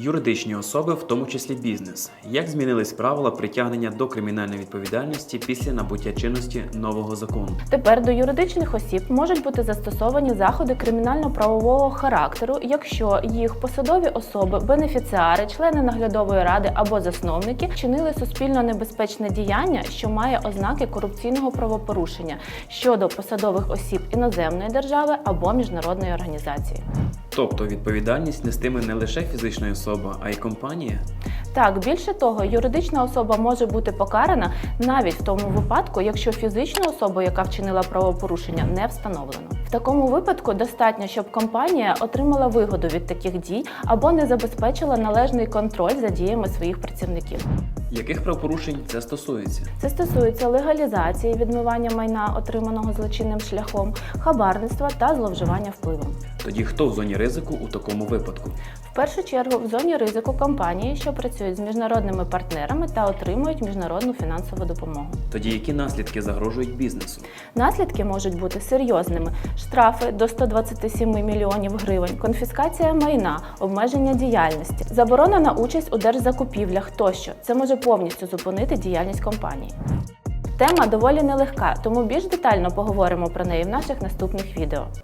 Юридичні особи, в тому числі бізнес. Як змінились правила притягнення до кримінальної відповідальності після набуття чинності нового закону? Тепер до юридичних осіб можуть бути застосовані заходи кримінально-правового характеру, якщо їх посадові особи, бенефіціари, члени наглядової ради або засновники вчинили суспільно небезпечне діяння, що має ознаки корупційного правопорушення щодо посадових осіб іноземної держави або міжнародної організації. Тобто відповідальність нестиме не лише фізична особа, а й компанія. Так, більше того, юридична особа може бути покарана навіть в тому випадку, якщо фізичну особу, яка вчинила правопорушення, не встановлено. В такому випадку достатньо, щоб компанія отримала вигоду від таких дій або не забезпечила належний контроль за діями своїх працівників. Яких правопорушень це стосується? Це стосується легалізації відмивання майна, отриманого злочинним шляхом, хабарництва та зловживання впливом. Тоді хто в зоні ризику у такому випадку? В першу чергу в зоні ризику компанії, що працюють з міжнародними партнерами та отримують міжнародну фінансову допомогу. Тоді які наслідки загрожують бізнесу? Наслідки можуть бути серйозними: штрафи до 127 мільйонів гривень, конфіскація майна, обмеження діяльності, заборона на участь у держзакупівлях тощо. Це може повністю зупинити діяльність компанії. Тема доволі нелегка, тому більш детально поговоримо про неї в наших наступних відео.